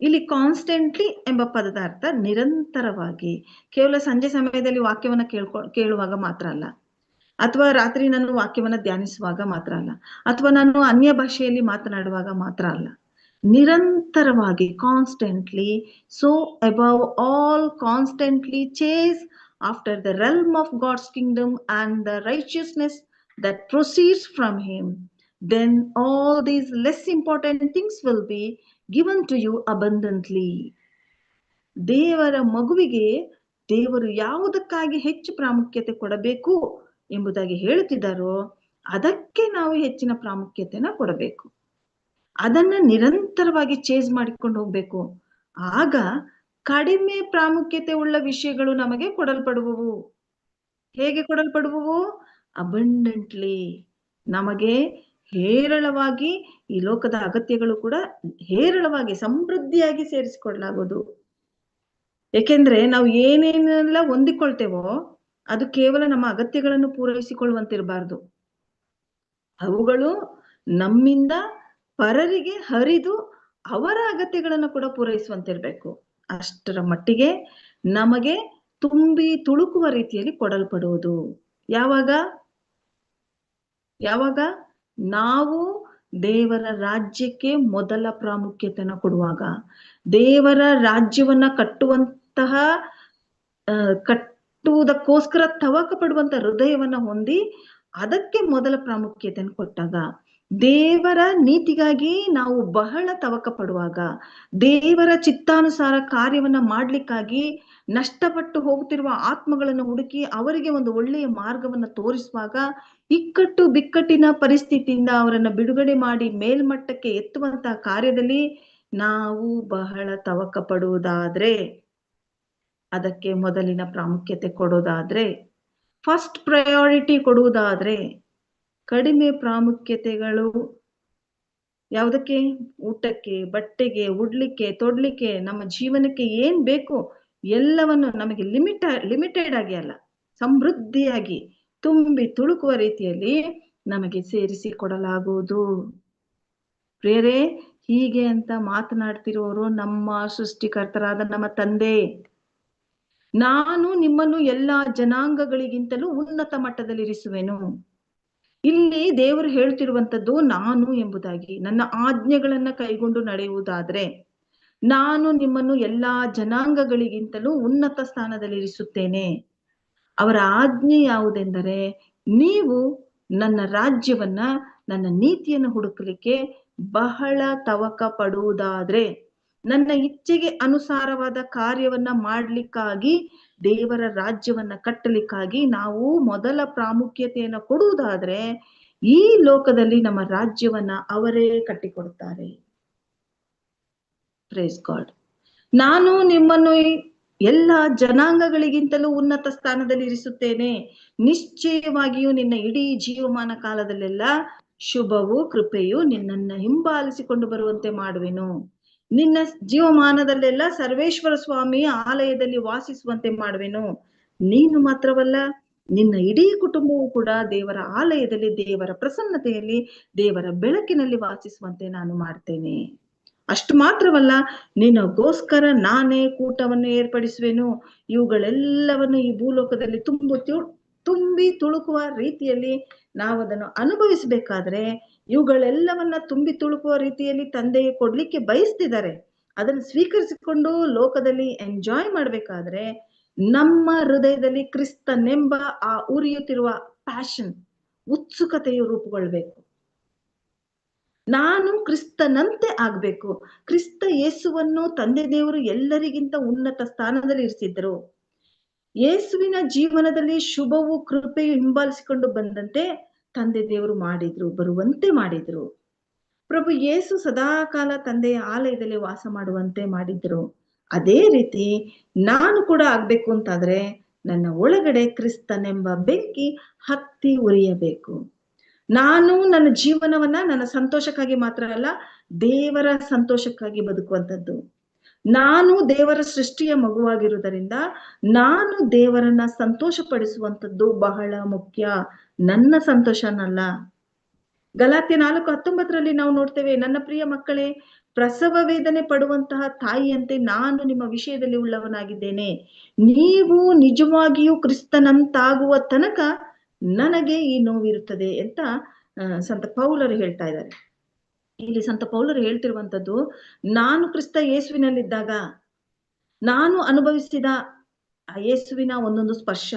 ಇಲ್ಲಿ ಕಾನ್ಸ್ಟೆಂಟ್ಲಿ ಎಂಬ ಪದದ ಅರ್ಥ ನಿರಂತರವಾಗಿ, ಕೇವಲ ಸಂಜೆ ಸಮಯದಲ್ಲಿ ವಾಕ್ಯವನ್ನ ಕೇಳ್ಕೊ, ಕೇಳುವಾಗ ಮಾತ್ರ ಅಲ್ಲ. ಅಥವಾ ರಾತ್ರಿ ನಾನು ವಾಕ್ಯವನ್ನ ಧ್ಯಾನಿಸುವಾಗ ಮಾತ್ರ ಅಲ್ಲ. ಅಥವಾ ನಾನು ಅನ್ಯ ಭಾಷೆಯಲ್ಲಿ ಮಾತನಾಡುವಾಗ ಮಾತ್ರ ಅಲ್ಲ. ನಿರಂತರವಾಗಿ constantly so above all constantly chase after the realm of God's kingdom and the righteousness that proceeds from him then all these less important things will be given to you abundantly ದೇವರ ಮಗುವಿಗೆ ದೇವರು ಯಾವುದಕ್ಕಾಗಿ ಹೆಚ್ಚು ಪ್ರಾಮುಖ್ಯತೆ ಕೊಡಬೇಕು ಎಂಬುದಾಗಿ ಹೇಳುತ್ತಿದ್ದಾರೋ ಅದಕ್ಕೆ ನಾವು ಹೆಚ್ಚಿನ ಪ್ರಾಮುಖ್ಯತೆನ ಕೊಡಬೇಕು. ಅದನ್ನ ನಿರಂತರವಾಗಿ ಚೇಂಜ್ ಮಾಡಿಕೊಂಡು ಹೋಗ್ಬೇಕು. ಆಗ ಕಡಿಮೆ ಪ್ರಾಮುಖ್ಯತೆ ಉಳ್ಳ ವಿಷಯಗಳು ನಮಗೆ ಕೊಡಲ್ಪಡುವವು. ಹೇಗೆ ಕೊಡಲ್ಪಡುವವು? ಅಬಂಡೆಂಟ್ಲಿ ನಮಗೆ ಹೇರಳವಾಗಿ ಈ ಲೋಕದ ಅಗತ್ಯಗಳು ಕೂಡ ಹೇರಳವಾಗಿ ಸಮೃದ್ಧಿಯಾಗಿ ಸೇರಿಸಿಕೊಳ್ಳಲಾಗೋದು ಏಕೆಂದ್ರೆ ನಾವು ಏನೇನೆಲ್ಲ ಹೊಂದಿಕೊಳ್ತೇವೋ ಅದು ಕೇವಲ ನಮ್ಮ ಅಗತ್ಯಗಳನ್ನು ಪೂರೈಸಿಕೊಳ್ಳುವಂತಿರಬಾರ್ದು. ಅವುಗಳು ನಮ್ಮಿಂದ ಪರರಿಗೆ ಹರಿದು ಅವರ ಅಗತ್ಯಗಳನ್ನು ಕೂಡ ಪೂರೈಸುವಂತಿರ್ಬೇಕು. ಅಷ್ಟರ ಮಟ್ಟಿಗೆ ನಮಗೆ ತುಂಬಿ ತುಳುಕುವ ರೀತಿಯಲ್ಲಿ ಕೊಡಲ್ಪಡುವುದು. ಯಾವಾಗ? ಯಾವಾಗ? ನಾವು ದೇವರ ರಾಜ್ಯಕ್ಕೆ ಮೊದಲ ಪ್ರಾಮುಖ್ಯತೆನ ಕೊಡುವಾಗ, ದೇವರ ರಾಜ್ಯವನ್ನ ಕಟ್ಟುವಂತಹ ಕಟ್ಟುವುದಕ್ಕೋಸ್ಕರ ತವಕ ಪಡುವಂತ ಹೃದಯವನ್ನ ಹೊಂದಿ ಅದಕ್ಕೆ ಮೊದಲ ಪ್ರಾಮುಖ್ಯತೆಯನ್ನು ಕೊಟ್ಟಾಗ, ದೇವರ ನೀತಿಗಾಗಿ ನಾವು ಬಹಳ ತವಕ ಪಡುವಾಗ, ದೇವರ ಚಿತ್ತಾನುಸಾರ ಕಾರ್ಯವನ್ನ ಮಾಡ್ಲಿಕ್ಕಾಗಿ ನಷ್ಟಪಟ್ಟು ಹೋಗುತ್ತಿರುವ ಆತ್ಮಗಳನ್ನು ಹುಡುಕಿ ಅವರಿಗೆ ಒಂದು ಒಳ್ಳೆಯ ಮಾರ್ಗವನ್ನ ತೋರಿಸುವಾಗ ಇಕ್ಕಟ್ಟು ಬಿಕ್ಕಟ್ಟಿನ ಪರಿಸ್ಥಿತಿಯಿಂದ ಅವರನ್ನ ಬಿಡುಗಡೆ ಮಾಡಿ ಮೇಲ್ಮಟ್ಟಕ್ಕೆ ಎತ್ತುವಂತಹ ಕಾರ್ಯದಲ್ಲಿ ನಾವು ಬಹಳ ತವಕ ಪಡುವುದಾದ್ರೆ ಅದಕ್ಕೆ ಮೊದಲಿನ ಪ್ರಾಮುಖ್ಯತೆ ಕೊಡೋದಾದ್ರೆ ಫಸ್ಟ್ ಪ್ರಯಾರಿಟಿ ಕೊಡುವುದಾದ್ರೆ, ಕಡಿಮೆ ಪ್ರಾಮುಖ್ಯತೆಗಳು ಯಾವುದಕ್ಕೆ? ಊಟಕ್ಕೆ, ಬಟ್ಟೆಗೆ, ಉಡ್ಲಿಕ್ಕೆ, ತೊಡ್ಲಿಕ್ಕೆ, ನಮ್ಮ ಜೀವನಕ್ಕೆ ಏನ್ ಬೇಕು ಎಲ್ಲವನ್ನು ನಮಗೆ ಲಿಮಿಟ ಲಿಮಿಟೆಡ್ ಆಗಿ ಅಲ್ಲ, ಸಮೃದ್ಧಿಯಾಗಿ ತುಂಬಿ ತುಳುಕುವ ರೀತಿಯಲ್ಲಿ ನಮಗೆ ಸೇರಿಸಿ ಕೊಡಲಾಗುವುದು. ಪ್ರೇರೇ, ಹೀಗೆ ಅಂತ ಮಾತನಾಡ್ತಿರೋರು ನಮ್ಮ ಸೃಷ್ಟಿಕರ್ತರಾದ ನಮ್ಮ ತಂದೆ. ನಾನು ನಿಮ್ಮನ್ನು ಎಲ್ಲಾ ಜನಾಂಗಗಳಿಗಿಂತಲೂ ಉನ್ನತ ಮಟ್ಟದಲ್ಲಿ ಇರಿಸುವೆನು ಇಲ್ಲಿ ದೇವರು ಹೇಳ್ತಿರುವಂತದ್ದು ನಾನು ಎಂಬುದಾಗಿ, ನನ್ನ ಆಜ್ಞೆಗಳನ್ನ ಕೈಗೊಂಡು ನಡೆಯುವುದಾದ್ರೆ ನಾನು ನಿಮ್ಮನ್ನು ಎಲ್ಲಾ ಜನಾಂಗಗಳಿಗಿಂತಲೂ ಉನ್ನತ ಸ್ಥಾನದಲ್ಲಿ ಇರಿಸುತ್ತೇನೆ ಅವರ ಆಜ್ಞೆ ಯಾವುದೆಂದರೆ, ನೀವು ನನ್ನ ರಾಜ್ಯವನ್ನ, ನನ್ನ ನೀತಿಯನ್ನು ಹುಡುಕಲಿಕ್ಕೆ ಬಹಳ ತವಕ ಪಡುವುದಾದ್ರೆ ನನ್ನ ಇಚ್ಛೆಗೆ ಅನುಸಾರವಾದ ಕಾರ್ಯವನ್ನ ಮಾಡ್ಲಿಕ್ಕಾಗಿ, ದೇವರ ರಾಜ್ಯವನ್ನ ಕಟ್ಟಲಿಕ್ಕಾಗಿ ನಾವು ಮೊದಲ ಪ್ರಾಮುಖ್ಯತೆಯನ್ನು ಕೊಡುವುದಾದ್ರೆ, ಈ ಲೋಕದಲ್ಲಿ ನಮ್ಮ ರಾಜ್ಯವನ್ನ ಅವರೇ ಕಟ್ಟಿಕೊಡುತ್ತಾರೆ. ಪ್ರೇಸ್ ಗಾಡ್ ನಾನು ನಿಮ್ಮನ್ನು ಎಲ್ಲ ಜನಾಂಗಗಳಿಗಿಂತಲೂ ಉನ್ನತ ಸ್ಥಾನದಲ್ಲಿ ಇರಿಸುತ್ತೇನೆ. ನಿಶ್ಚಯವಾಗಿಯೂ ನಿನ್ನ ಇಡೀ ಜೀವಮಾನ ಕಾಲದಲ್ಲೆಲ್ಲ ಶುಭವು, ಕೃಪೆಯು ನಿನ್ನನ್ನ ಹಿಂಬಾಲಿಸಿಕೊಂಡು ಬರುವಂತೆ ಮಾಡುವೆನು. ನಿನ್ನ ಜೀವಮಾನದಲ್ಲೆಲ್ಲ ಸರ್ವೇಶ್ವರ ಸ್ವಾಮಿ ಆಲಯದಲ್ಲಿ ವಾಸಿಸುವಂತೆ ಮಾಡುವೆನು. ನೀನು ಮಾತ್ರವಲ್ಲ, ನಿನ್ನ ಇಡೀ ಕುಟುಂಬವು ಕೂಡ ದೇವರ ಆಲಯದಲ್ಲಿ, ದೇವರ ಪ್ರಸನ್ನತೆಯಲ್ಲಿ, ದೇವರ ಬೆಳಕಿನಲ್ಲಿ ವಾಸಿಸುವಂತೆ ನಾನು ಮಾಡ್ತೇನೆ. ಅಷ್ಟು ಮಾತ್ರವಲ್ಲ, ನಿನಗೋಸ್ಕರ ನಾನೇ ಕೂಟವನ್ನು ಏರ್ಪಡಿಸುವೆನು. ಇವುಗಳೆಲ್ಲವನ್ನು ಈ ಭೂಲೋಕದಲ್ಲಿ ತುಂಬು ತುಂಬಿ ತುಳುಕುವ ರೀತಿಯಲ್ಲಿ ನಾವು ಅದನ್ನು ಅನುಭವಿಸಬೇಕಾದ್ರೆ, ಇವುಗಳೆಲ್ಲವನ್ನ ತುಂಬಿ ತುಳುಕುವ ರೀತಿಯಲ್ಲಿ ತಂದೆಗೆ ಕೊಡ್ಲಿಕ್ಕೆ ಬಯಸ್ತಿದ್ದಾರೆ. ಅದನ್ನು ಸ್ವೀಕರಿಸಿಕೊಂಡು ಲೋಕದಲ್ಲಿ ಎಂಜಾಯ್ ಮಾಡ್ಬೇಕಾದ್ರೆ, ನಮ್ಮ ಹೃದಯದಲ್ಲಿ ಕ್ರಿಸ್ತನೆಂಬ ಆ ಉರಿಯುತ್ತಿರುವ ಪ್ಯಾಷನ್, ಉತ್ಸುಕತೆಯು ರೂಪುಗೊಳ್ಬೇಕು ನಾನು ಕ್ರಿಸ್ತನಂತೆ ಆಗ್ಬೇಕು. ಕ್ರಿಸ್ತ ಯೇಸುವನ್ನು ತಂದೆ ದೇವರು ಎಲ್ಲರಿಗಿಂತ ಉನ್ನತ ಸ್ಥಾನದಲ್ಲಿ ಇರಿಸಿದ್ರು ಯೇಸುವಿನ ಜೀವನದಲ್ಲಿ ಶುಭವು, ಕೃಪೆಯು ಹಿಂಬಾಲಿಸಿಕೊಂಡು ಬಂದಂತೆ ತಂದೆ ದೇವರು ಮಾಡಿದ್ರು, ಬರುವಂತೆ ಮಾಡಿದ್ರು. ಪ್ರಭು ಯೇಸು ಸದಾಕಾಲ ತಂದೆಯ ಆಲಯದಲ್ಲಿ ವಾಸ ಮಾಡುವಂತೆ ಮಾಡಿದ್ರು. ಅದೇ ರೀತಿ ನಾನು ಕೂಡ ಆಗ್ಬೇಕು ಅಂತಾದ್ರೆ ನನ್ನ ಒಳಗಡೆ ಕ್ರಿಸ್ತನೆಂಬ ಬೆಂಕಿ ಹತ್ತಿ ಉರಿಯಬೇಕು. ನಾನು ನನ್ನ ಜೀವನವನ್ನ ನನ್ನ ಸಂತೋಷಕ್ಕಾಗಿ ಮಾತ್ರ ಅಲ್ಲ, ದೇವರ ಸಂತೋಷಕ್ಕಾಗಿ ಬದುಕುವಂಥದ್ದು. ನಾನು ದೇವರ ಸೃಷ್ಟಿಯ ಮಗುವಾಗಿರುವುದರಿಂದ ನಾನು ದೇವರನ್ನ ಸಂತೋಷ ಪಡಿಸುವಂಥದ್ದು ಬಹಳ ಮುಖ್ಯ. ನನ್ನ ಸಂತೋಷನಲ್ಲ. ಗಲಾತ್ಯ ನಾಲ್ಕು ಹತ್ತೊಂಬತ್ತರಲ್ಲಿ ನಾವು ನೋಡ್ತೇವೆ, ನನ್ನ ಪ್ರಿಯ ಮಕ್ಕಳೇ, ಪ್ರಸವ ವೇದನೆ ಪಡುವಂತಹ ತಾಯಿಯಂತೆ ನಾನು ನಿಮ್ಮ ವಿಷಯದಲ್ಲಿ ಉಳ್ಳವನಾಗಿದ್ದೇನೆ. ನೀವು ನಿಜವಾಗಿಯೂ ಕ್ರಿಸ್ತನಂತಾಗುವ ತನಕ ನನಗೆ ಈ ನೋವಿರುತ್ತದೆ ಅಂತ ಸಂತ ಪೌಲರು ಹೇಳ್ತಾ ಇದ್ದಾರೆ. ಇಲ್ಲಿ ಸಂತ ಪೌಲರು ಹೇಳ್ತಿರುವಂತದ್ದು ನಾನು ಕ್ರಿಸ್ತ ಯೇಸುವಿನಲ್ಲಿದ್ದಾಗ, ನಾನು ಅನುಭವಿಸಿದ ಆ ಯೇಸುವಿನ ಒಂದೊಂದು ಸ್ಪರ್ಶ.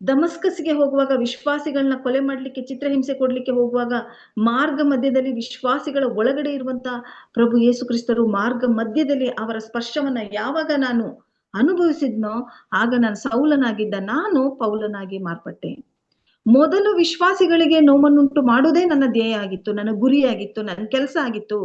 ದಮಸ್ಕಸ್ಗೆ ಹೋಗುವಾಗ ವಿಶ್ವಾಸಿಗಳನ್ನ ಕೊಲೆ ಮಾಡ್ಲಿಕ್ಕೆ, ಚಿತ್ರಹಿಂಸೆ ಕೊಡ್ಲಿಕ್ಕೆ ಹೋಗುವಾಗ ಮಾರ್ಗ ಮಧ್ಯದಲ್ಲಿ ವಿಶ್ವಾಸಿಗಳ ಒಳಗಡೆ ಇರುವಂತ ಪ್ರಭು ಯೇಸು ಕ್ರಿಸ್ತರು ಮಾರ್ಗ ಮಧ್ಯದಲ್ಲಿ ಅವರ ಸ್ಪರ್ಶವನ್ನ ಯಾವಾಗ ನಾನು ಅನುಭವಿಸಿದ್ನೋ, ಆಗ ನಾನು ಸೌಲನಾಗಿದ್ದ, ನಾನು ಪೌಲನಾಗಿ ಮಾರ್ಪಟ್ಟೆ. ಮೊದಲು ವಿಶ್ವಾಸಿಗಳಿಗೆ ನೋವನ್ನುಂಟು ಮಾಡುವುದೇ ನನ್ನ ಧ್ಯೇಯ ಆಗಿತ್ತು, ನನ್ನ ಗುರಿಯಾಗಿತ್ತು ನನ್ನ ಕೆಲಸ ಆಗಿತ್ತು.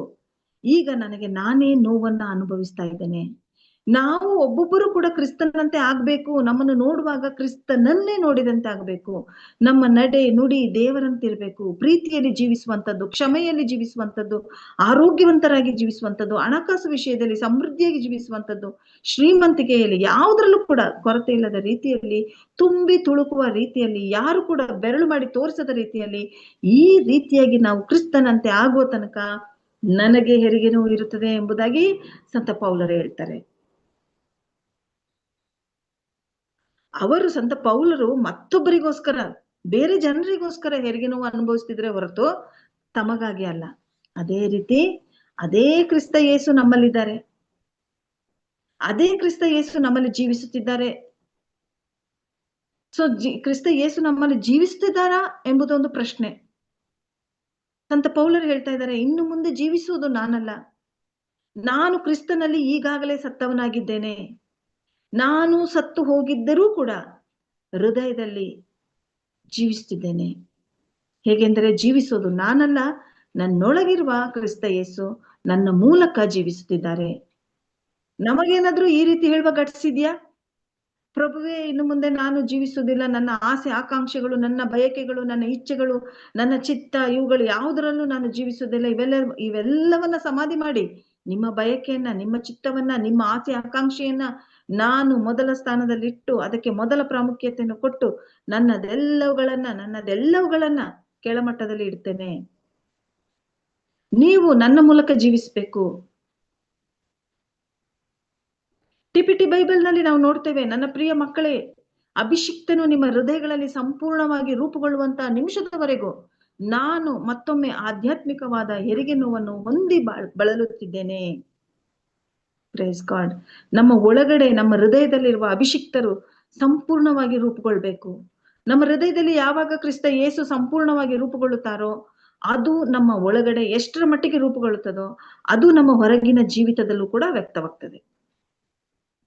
ಈಗ ನನಗೆ ನಾನೇ ನೋವನ್ನ ಅನುಭವಿಸ್ತಾ ಇದ್ದೇನೆ. ನಾವು ಒಬ್ಬೊಬ್ಬರು ಕೂಡ ಕ್ರಿಸ್ತನಂತೆ ಆಗ್ಬೇಕು. ನಮ್ಮನ್ನು ನೋಡುವಾಗ ಕ್ರಿಸ್ತನನ್ನೇ ನೋಡಿದಂತೆ ಆಗ್ಬೇಕು. ನಮ್ಮ ನಡೆ, ನುಡಿ ದೇವರಂತಿರ್ಬೇಕು. ಪ್ರೀತಿಯಲ್ಲಿ ಜೀವಿಸುವಂತದ್ದು ಕ್ಷಮೆಯಲ್ಲಿ ಜೀವಿಸುವಂತದ್ದು ಆರೋಗ್ಯವಂತರಾಗಿ ಜೀವಿಸುವಂತದ್ದು ಹಣಕಾಸು ವಿಷಯದಲ್ಲಿ ಸಮೃದ್ಧಿಯಾಗಿ ಜೀವಿಸುವಂತದ್ದು ಶ್ರೀಮಂತಿಕೆಯಲ್ಲಿ ಯಾವುದ್ರಲ್ಲೂ ಕೂಡ ಕೊರತೆ ಇಲ್ಲದ ರೀತಿಯಲ್ಲಿ, ತುಂಬಿ ತುಳುಕುವ ರೀತಿಯಲ್ಲಿ, ಯಾರು ಕೂಡ ಬೆರಳು ಮಾಡಿ ತೋರಿಸದ ರೀತಿಯಲ್ಲಿ ಈ ರೀತಿಯಾಗಿ ನಾವು ಕ್ರಿಸ್ತನಂತೆ ಆಗುವ ತನಕ ನನಗೆ ಹೆರಿಗೆ ನೋವು ಇರುತ್ತದೆ ಎಂಬುದಾಗಿ ಸಂತ ಪೌಲರು ಹೇಳ್ತಾರೆ. ಅವರು ಸಂತ ಪೌಲರು ಮತ್ತೊಬ್ಬರಿಗೋಸ್ಕರ, ಬೇರೆ ಜನರಿಗೋಸ್ಕರ ಹೆರಿಗೆ ನೋವು ಅನುಭವಿಸ್ತಿದ್ರೆ ಹೊರತು ತಮಗಾಗಿ ಅಲ್ಲ. ಅದೇ ರೀತಿ ಅದೇ ಕ್ರಿಸ್ತ ಯೇಸು ನಮ್ಮಲ್ಲಿದ್ದಾರೆ. ಅದೇ ಕ್ರಿಸ್ತ ಯೇಸು ನಮ್ಮಲ್ಲಿ ಜೀವಿಸುತ್ತಿದ್ದಾರೆ. ಸೊ ಕ್ರಿಸ್ತ ಯೇಸು ನಮ್ಮಲ್ಲಿ ಜೀವಿಸುತ್ತಿದ್ದಾರಾ ಎಂಬುದೊಂದು ಪ್ರಶ್ನೆ. ಸಂತ ಪೌಲರು ಹೇಳ್ತಾ ಇದ್ದಾರೆ, ಇನ್ನು ಮುಂದೆ ಜೀವಿಸುವುದು ನಾನಲ್ಲ. ನಾನು ಕ್ರಿಸ್ತನಲ್ಲಿ ಈಗಾಗಲೇ ಸತ್ತವನಾಗಿದ್ದೇನೆ. ನಾನು ಸತ್ತು ಹೋಗಿದ್ದರೂ ಕೂಡ ಹೃದಯದಲ್ಲಿ ಜೀವಿಸ್ತಿದ್ದೇನೆ. ಹೇಗೆಂದರೆ ಜೀವಿಸೋದು ನಾನಲ್ಲ, ನನ್ನೊಳಗಿರುವ ಕ್ರಿಸ್ತ ಯೇಸು ನನ್ನ ಮೂಲಕ ಜೀವಿಸುತ್ತಿದ್ದಾರೆ. ನಮಗೇನಾದ್ರೂ ಈ ರೀತಿ ಹೇಳುವ ಘಟಿಸಿದ್ಯಾ ಪ್ರಭುವೇ, ಇನ್ನು ಮುಂದೆ ನಾನು ಜೀವಿಸುವುದಿಲ್ಲ. ನನ್ನ ಆಸೆ, ಆಕಾಂಕ್ಷೆಗಳು, ನನ್ನ ಬಯಕೆಗಳು, ನನ್ನ ಇಚ್ಛೆಗಳು, ನನ್ನ ಚಿತ್ತ, ಇವುಗಳು ಯಾವುದರಲ್ಲೂ ನಾನು ಜೀವಿಸುವುದಿಲ್ಲ. ಇವೆಲ್ಲ ಇವೆಲ್ಲವನ್ನ ಸಮಾಧಿ ಮಾಡಿ ನಿಮ್ಮ ಬಯಕೆಯನ್ನ, ನಿಮ್ಮ ಚಿತ್ತವನ್ನ, ನಿಮ್ಮ ಆಸೆ, ಆಕಾಂಕ್ಷೆಯನ್ನ ನಾನು ಮೊದಲ ಸ್ಥಾನದಲ್ಲಿಟ್ಟು ಅದಕ್ಕೆ ಮೊದಲ ಪ್ರಾಮುಖ್ಯತೆಯನ್ನು ಕೊಟ್ಟು ನನ್ನದೆಲ್ಲವುಗಳನ್ನ ನನ್ನದೆಲ್ಲವುಗಳನ್ನ ಕೆಳಮಟ್ಟದಲ್ಲಿ ಇಡ್ತೇನೆ. ನೀವು ನನ್ನ ಮೂಲಕ ಜೀವಿಸಬೇಕು. ಟಿಪಿಟಿ ಬೈಬಲ್ನಲ್ಲಿ ನಾವು ನೋಡ್ತೇವೆ, ನನ್ನ ಪ್ರಿಯ ಮಕ್ಕಳೇ, ಅಭಿಷಿಕ್ತನು ನಿಮ್ಮ ಹೃದಯಗಳಲ್ಲಿ ಸಂಪೂರ್ಣವಾಗಿ ರೂಪುಗೊಳ್ಳುವಂತಹ ನಿಮಿಷದವರೆಗೂ ನಾನು ಮತ್ತೊಮ್ಮೆ ಆಧ್ಯಾತ್ಮಿಕವಾದ ಹೆರಿಗೆ ನೋವನ್ನು ಹೊಂದಿ ಬಾಳ್ ಬಳಲುತ್ತಿದ್ದೇನೆ. ಪ್ರೇಸ್ ಗಾಡ್ ನಮ್ಮ ಒಳಗಡೆ, ನಮ್ಮ ಹೃದಯದಲ್ಲಿರುವ ಅಭಿಷಿಕ್ತರು ಸಂಪೂರ್ಣವಾಗಿ ರೂಪುಗೊಳ್ಬೇಕು. ನಮ್ಮ ಹೃದಯದಲ್ಲಿ ಯಾವಾಗ ಕ್ರಿಸ್ತ ಯೇಸು ಸಂಪೂರ್ಣವಾಗಿ ರೂಪುಗೊಳ್ಳುತ್ತಾರೋ, ಅದು ನಮ್ಮ ಒಳಗಡೆ ಎಷ್ಟರ ಮಟ್ಟಿಗೆ ರೂಪುಗೊಳ್ಳುತ್ತದೋ, ಅದು ನಮ್ಮ ಹೊರಗಿನ ಜೀವಿತದಲ್ಲೂ ಕೂಡ ವ್ಯಕ್ತವಾಗ್ತದೆ.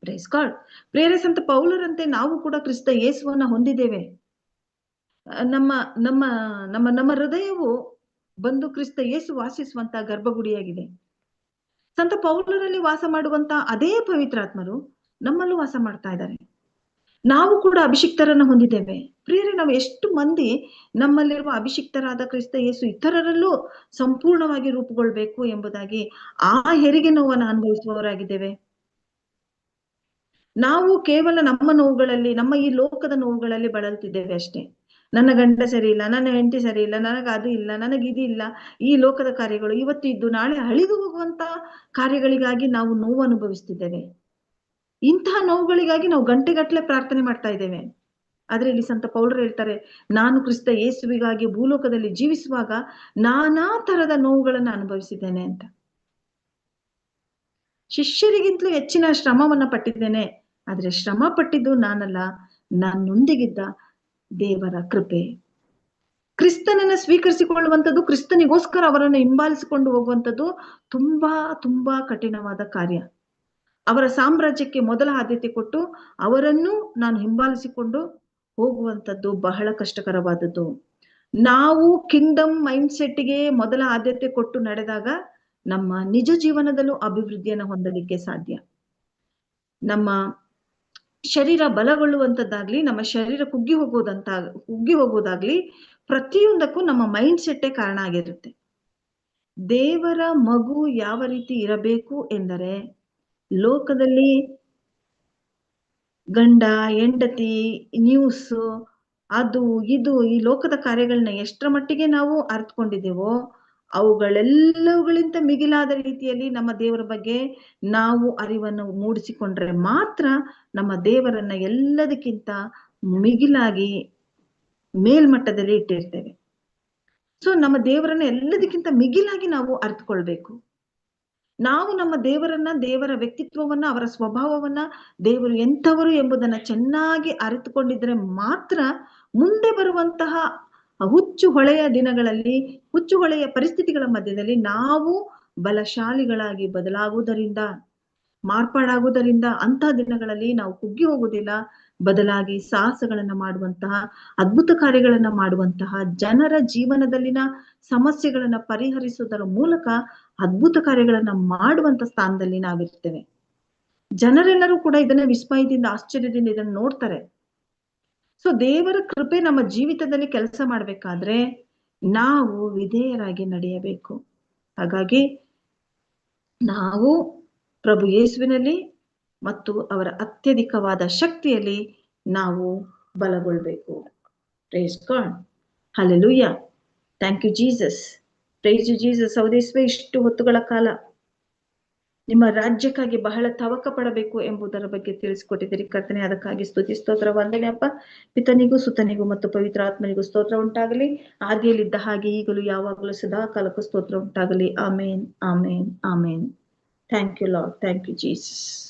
ಪ್ರೇಸ್ ಗಾಡ್ ಪ್ರೇರೆ ಪೌಲರಂತೆ ನಾವು ಕೂಡ ಕ್ರಿಸ್ತ ಯೇಸುವನ್ನ ಹೊಂದಿದ್ದೇವೆ. ನಮ್ಮ ನಮ್ಮ ನಮ್ಮ ನಮ್ಮ ಹೃದಯವು ಬಂದು ಕ್ರಿಸ್ತ ಯೇಸು ವಾಸಿಸುವಂತ ಗರ್ಭಗುಡಿಯಾಗಿದೆ. ಸಂತ ಪೌಲರಲ್ಲಿ ವಾಸ ಮಾಡುವಂತ ಅದೇ ಪವಿತ್ರಾತ್ಮರು ನಮ್ಮಲ್ಲೂ ವಾಸ ಮಾಡ್ತಾ ಇದ್ದಾರೆ. ನಾವು ಕೂಡ ಅಭಿಷಿಕ್ತರನ್ನ ಹೊಂದಿದ್ದೇವೆ. ಪ್ರಿಯರೇ, ನಾವು ಎಷ್ಟು ಮಂದಿ ನಮ್ಮಲ್ಲಿರುವ ಅಭಿಷಿಕ್ತರಾದ ಕ್ರಿಸ್ತ ಯೇಸು ಇತರರಲ್ಲೂ ಸಂಪೂರ್ಣವಾಗಿ ರೂಪುಗೊಳ್ಬೇಕು ಎಂಬುದಾಗಿ ಆ ಹೆರಿಗೆ ನೋವನ್ನು ಅನುಭವಿಸುವವರಾಗಿದ್ದೇವೆ. ನಾವು ಕೇವಲ ನಮ್ಮ ನೋವುಗಳಲ್ಲಿ, ನಮ್ಮ ಈ ಲೋಕದ ನೋವುಗಳಲ್ಲಿ ಬಳಲ್ತಿದ್ದೇವೆ ಅಷ್ಟೇ. ನನ್ನ ಗಂಡ ಸರಿ ಇಲ್ಲ ನನ್ನ ಹೆಂಡತಿ ಸರಿ ಇಲ್ಲ ನನಗೆ ಅದು ಇಲ್ಲ, ನನಗೆ ಇದು ಇಲ್ಲ, ಈ ಲೋಕದ ಕಾರ್ಯಗಳು ಇವತ್ತು ಇದ್ದು ನಾಳೆ ಅಳಿದು ಹೋಗುವಂತ ಕಾರ್ಯಗಳಿಗಾಗಿ ನಾವು ನೋವು ಅನುಭವಿಸ್ತಿದ್ದೇವೆ. ಇಂತಹ ನೋವುಗಳಿಗಾಗಿ ನಾವು ಗಂಟೆಗಟ್ಟಲೆ ಪ್ರಾರ್ಥನೆ ಮಾಡ್ತಾ ಇದ್ದೇವೆ. ಆದ್ರೆ ಇಲ್ಲಿ ಸಂತ ಪೌಲರು ಹೇಳ್ತಾರೆ, ನಾನು ಕ್ರಿಸ್ತ ಯೇಸುವಿಗಾಗಿ ಭೂಲೋಕದಲ್ಲಿ ಜೀವಿಸುವಾಗ ನಾನಾ ತರದ ನೋವುಗಳನ್ನ ಅನುಭವಿಸಿದ್ದೇನೆ ಅಂತ. ಶಿಷ್ಯರಿಗಿಂತಲೂ ಹೆಚ್ಚಿನ ಶ್ರಮವನ್ನ ಪಟ್ಟಿದ್ದೇನೆ. ಆದ್ರೆ ಶ್ರಮ ಪಟ್ಟಿದ್ದು ನಾನಲ್ಲ, ನನ್ನೊಂದಿಗಿದ್ದ ದೇವರ ಕೃಪೆ. ಕ್ರಿಸ್ತನನ್ನ ಸ್ವೀಕರಿಸಿಕೊಳ್ಳುವಂಥದ್ದು ಕ್ರಿಸ್ತನಿಗೋಸ್ಕರ ಅವರನ್ನು ಹಿಂಬಾಲಿಸಿಕೊಂಡು ಹೋಗುವಂಥದ್ದು ತುಂಬಾ ತುಂಬಾ ಕಠಿಣವಾದ ಕಾರ್ಯ. ಅವರ ಸಾಮ್ರಾಜ್ಯಕ್ಕೆ ಮೊದಲ ಆದ್ಯತೆ ಕೊಟ್ಟು ಅವರನ್ನು ನಾನು ಹಿಂಬಾಲಿಸಿಕೊಂಡು ಹೋಗುವಂಥದ್ದು ಬಹಳ ಕಷ್ಟಕರವಾದದ್ದು. ನಾವು ಕಿಂಗ್ಡಮ್ ಮೈಂಡ್ ಸೆಟ್ಗೆ ಮೊದಲ ಆದ್ಯತೆ ಕೊಟ್ಟು ನಡೆದಾಗ ನಮ್ಮ ನಿಜ ಜೀವನದಲ್ಲೂ ಅಭಿವೃದ್ಧಿಯನ್ನು ಹೊಂದಲಿಕ್ಕೆ ಸಾಧ್ಯ. ನಮ್ಮ ಶರೀರ ಬಲಗೊಳ್ಳುವಂತದ್ದಾಗ್ಲಿ, ನಮ್ಮ ಶರೀರ ಕುಗ್ಗಿ ಹೋಗೋದಂತ, ಕುಗ್ಗಿ ಹೋಗೋದಾಗ್ಲಿ ಪ್ರತಿಯೊಂದಕ್ಕೂ ನಮ್ಮ ಮೈಂಡ್ ಸೆಟ್ಟೇ ಕಾರಣ ಆಗಿರುತ್ತೆ. ದೇವರ ಮಗು ಯಾವ ರೀತಿ ಇರಬೇಕು ಎಂದರೆ, ಲೋಕದಲ್ಲಿ ಗಂಡ, ಹೆಂಡತಿ ನ್ಯೂಸ್ ಅದು, ಇದು ಈ ಲೋಕದ ಕಾರ್ಯಗಳನ್ನ ಎಷ್ಟರ ಮಟ್ಟಿಗೆ ನಾವು ಅರ್ಥಕೊಂಡಿದ್ದೇವೋ ಅವುಗಳೆಲ್ಲವುಗಳಿಂತ ಮಿಗಿಲಾದ ರೀತಿಯಲ್ಲಿ ನಮ್ಮ ದೇವರ ಬಗ್ಗೆ ನಾವು ಅರಿವನ್ನು ಮೂಡಿಸಿಕೊಂಡ್ರೆ ಮಾತ್ರ ನಮ್ಮ ದೇವರನ್ನ ಎಲ್ಲದಕ್ಕಿಂತ ಮಿಗಿಲಾಗಿ ಮೇಲ್ಮಟ್ಟದಲ್ಲಿ ಇಟ್ಟಿರ್ತೇವೆ. ಸೊ ನಮ್ಮ ದೇವರನ್ನ ಎಲ್ಲದಕ್ಕಿಂತ ಮಿಗಿಲಾಗಿ ನಾವು ಅರ್ಥಕೊಳ್ಬೇಕು ನಾವು ನಮ್ಮ ದೇವರನ್ನ, ದೇವರ ವ್ಯಕ್ತಿತ್ವವನ್ನ, ಅವರ ಸ್ವಭಾವವನ್ನ, ದೇವರು ಎಂಥವರು ಎಂಬುದನ್ನ ಚೆನ್ನಾಗಿ ಅರಿತುಕೊಂಡಿದ್ರೆ ಮಾತ್ರ ಮುಂದೆ ಬರುವಂತಹ ಹುಚ್ಚು ಹೊಳೆಯ ದಿನಗಳಲ್ಲಿ, ಹುಚ್ಚು ಹೊಳೆಯ ಪರಿಸ್ಥಿತಿಗಳ ಮಧ್ಯದಲ್ಲಿ ನಾವು ಬಲಶಾಲಿಗಳಾಗಿ ಬದಲಾಗುವುದರಿಂದ, ಮಾರ್ಪಾಡಾಗುವುದರಿಂದ ಅಂತಹ ದಿನಗಳಲ್ಲಿ ನಾವು ಕುಗ್ಗಿ ಹೋಗುವುದಿಲ್ಲ. ಬದಲಾಗಿ ಸಾಹಸಗಳನ್ನ ಮಾಡುವಂತಹ, ಅದ್ಭುತ ಕಾರ್ಯಗಳನ್ನ ಮಾಡುವಂತಹ, ಜನರ ಜೀವನದಲ್ಲಿನ ಸಮಸ್ಯೆಗಳನ್ನ ಪರಿಹರಿಸುವುದರ ಮೂಲಕ ಅದ್ಭುತ ಕಾರ್ಯಗಳನ್ನ ಮಾಡುವಂತ ಸ್ಥಾನದಲ್ಲಿ ನಾವಿರ್ತೇವೆ. ಜನರೆಲ್ಲರೂ ಕೂಡ ಇದನ್ನ ವಿಸ್ಮಯದಿಂದ, ಆಶ್ಚರ್ಯದಿಂದ ಇದನ್ನ ನೋಡ್ತಾರೆ. ಸೊ ದೇವರ ಕೃಪೆ ನಮ್ಮ ಜೀವಿತದಲ್ಲಿ ಕೆಲಸ ಮಾಡ್ಬೇಕಾದ್ರೆ ನಾವು ವಿಧೇಯರಾಗಿ ನಡೆಯಬೇಕು. ಹಾಗಾಗಿ ನಾವು ಪ್ರಭು ಯೇಸುವಿನಲ್ಲಿ ಮತ್ತು ಅವರ ಅತ್ಯಧಿಕವಾದ ಶಕ್ತಿಯಲ್ಲಿ ನಾವು ಬಲಗೊಳ್ಬೇಕು. Praise God hallelujah thank you Jesus praise you Jesus ಅವದೇಶ್ವ ಇಷ್ಟು ಹೊತ್ತುಗಳ ಕಾಲ. ನಿಮ್ಮ ರಾಜ್ಯಕ್ಕಾಗಿ ಬಹಳ ತವಕ ಪಡಬೇಕು ಎಂಬುದರ ಬಗ್ಗೆ ತಿಳಿಸಿಕೊಟ್ಟಿದ್ದೀರಿ. ಕರ್ತನೆ, ಅದಕ್ಕಾಗಿ ಸ್ತುತಿ, ಸ್ತೋತ್ರ, ವಂದನೆ, ಅಪ್ಪ. ಪಿತನಿಗೂ, ಸುತನಿಗೂ ಮತ್ತು ಪವಿತ್ರ ಆತ್ಮನಿಗೂ ಸ್ತೋತ್ರ ಉಂಟಾಗಲಿ. ಆದಿಯಲ್ಲಿದ್ದ ಹಾಗೆ ಈಗಲೂ, ಯಾವಾಗಲೂ ಸದಾ ಕಾಲಕ್ಕೂ ಸ್ತೋತ್ರ ಉಂಟಾಗಲಿ. Amen amen amen. Thank you Lord thank you Jesus